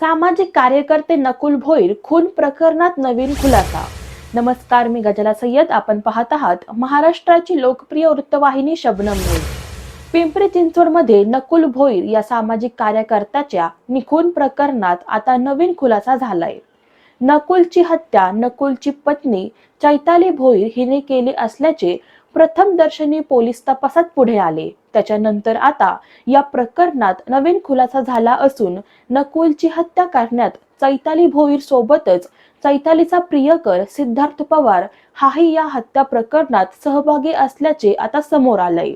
सामाजिक कार्यकर्ते नकुल भोईर खून प्रकरणात नवीन खुलासा. नमस्कार मी गजला सय्यद. आपण पाहत आहात महाराष्ट्राची लोकप्रिय वृत्तवाहिनी शबनम न्यूज पिंपरी चिंचवडमध्ये नकुल भोईर या सामाजिक कार्यकर्त्याच्या निखून प्रकरणात आता नवीन खुलासा झालाय. नकुलची हत्या नकुलची पत्नी चैताली भोईर हिने केली असल्याचे प्रथम दर्शनी पोलीस तपासात पुढे आले. त्याच्यानंतर आता या प्रकरणात नवीन खुलासा झाला असून नकुलची हत्या करण्यात चैताली भोईर सोबतच चैतालीचा प्रियकर सिद्धार्थ पवार हाही या हत्या प्रकरणात सहभागी असल्याचे आता समोर आलंय.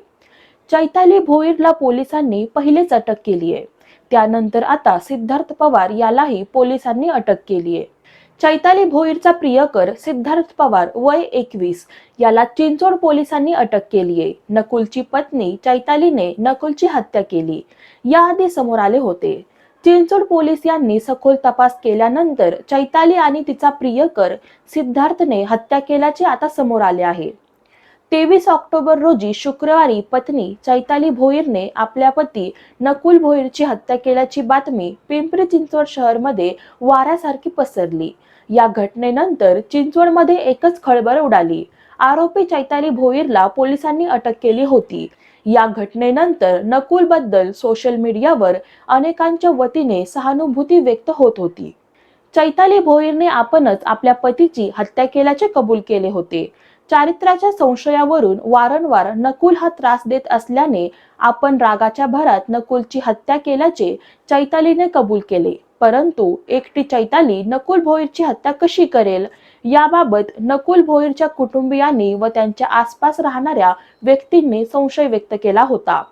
चैताली भोईरला पोलिसांनी पहिलेच अटक केली आहे त्यानंतर आता सिद्धार्थ पवार यालाही पोलिसांनी अटक केली आहे चैताली भोईरचा प्रियकर सिद्धार्थ पवार वय एकवीस. याला चिंचोड पोलिसांनी अटक केली आहे. नकुलची पत्नी चैतालीने नकुलची हत्या केली. याआधी समोर आले होते. चिंचोड पोलीस यांनी सखोल तपास केल्यानंतर चैताली आणि तिचा प्रियकर सिद्धार्थने हत्या केल्याचे आता समोर आले आहे. तेवीस ऑक्टोबर रोजी शुक्रवारी पत्नी चैताली भोईरने आपल्या पती नकुल भोईरची हत्या केल्याची बातमी पिंपरी चिंचवड शहरमध्ये वाऱ्यासारखी पसरली. या घटनेनंतर चिंचवडमध्ये एकच खळबळ उडाली. आरोपी चैताली भोईरला पोलिसांनी अटक केली होती. या घटनेनंतर नकुलबद्दल सोशल मीडियावर अनेकांच्या वतीने सहानुभूती व्यक्त होत होती. चैताली भोईरने आपणच आपल्या पतीची हत्या केल्याचे कबूल केले होते. चारित्र्याच्या संशयावरून वारंवार नकुल हा त्रास देत असल्याने आपण रागाच्या भरात नकुलची हत्या केल्याचे चैतालीने कबूल केले. परंतु एकटी चैताली नकुल भोईरची हत्या कशी करेल? याबाबत नकुल भोईरच्या कुटुंबियांनी व त्यांच्या आसपास राहणाऱ्या व्यक्तींनी संशय व्यक्त केला होता.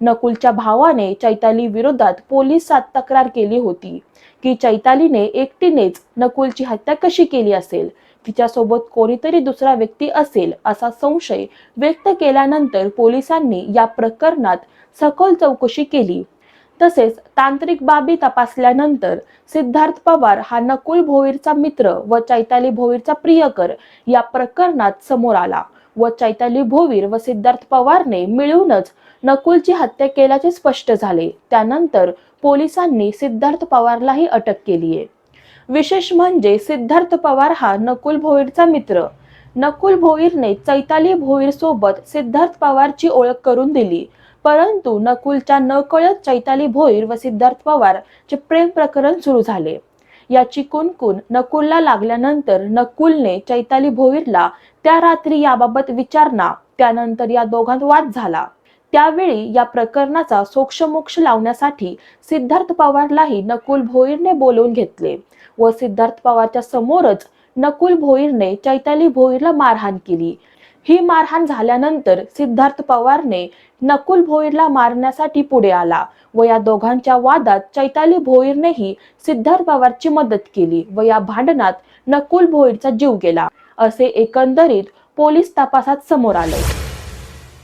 नकुलच्या भावाने चैताली विरोधात पोलिसात तक्रार केली होती. की चैतालीने एकटीनेच नकुलची हत्या कशी केली असेल? तिच्यासोबत कोणीतरी दुसरा व्यक्ती असेल असा संशय व्यक्त केल्यानंतर पोलिसांनी या प्रकरणात सखोल चौकशी केली. तसेच तांत्रिक बाबी तपासल्यानंतर सिद्धार्थ पवार हा नकुल भोईरचा मित्र व चैताली भोईरचा प्रियकर या प्रकरणात समोर आला. व चैताली भोवीर व सिद्धार्थ पवारने मिळूनच नकुलची हत्या केल्याचे स्पष्ट झाले. त्यानंतर पोलिसांनी सिद्धार्थ पवारलाही अटक केली आहे. विशेष म्हणजे सिद्धार्थ पवार हा नकुल भोईरचा मित्र. नकुल भोईरने चैताली भोईर सोबत सिद्धार्थ पवारची ओळख करून दिली. परंतु नकुलच्या नकळत चैताली भोईर व सिद्धार्थ पवार चे प्रेम प्रकरण सुरू झाले. याची कुणकुण नकुलला लागल्यानंतर नकुलने चैताली भोईरला त्या रात्री याबाबत विचारणा त्यानंतर या दोघांत वाद झाला. त्यावेळी या प्रकरणाचा सोक्षमोक्ष लावण्यासाठी सिद्धार्थ पवारलाही नकुल भोईरने बोलवून घेतले व सिद्धार्थ पवारच्या समोरच नकुल भोईरने चैताली भोईरला मारहाण केली. ही मारहाण झाल्यानंतर सिद्धार्थ पवारने नकुल भोईरला मारण्यासाठी पुढे आला व या दोघांच्या वादात चैताली भोईरनेही सिद्धार्थ पवारची मदत केली व या भांडणात नकुल भोईरचा जीव गेला असे एकंदरीत पोलीस तपासात समोर आले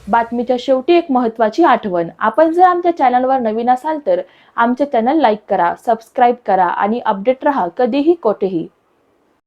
बातमीच्या शेवटी एक महत्वाची आठवण. आपण जर आमच्या चॅनलवर नवीन असाल तर आमचे चॅनल लाईक करा सबस्क्राईब करा आणि अपडेट रहा कधीही कोठेही.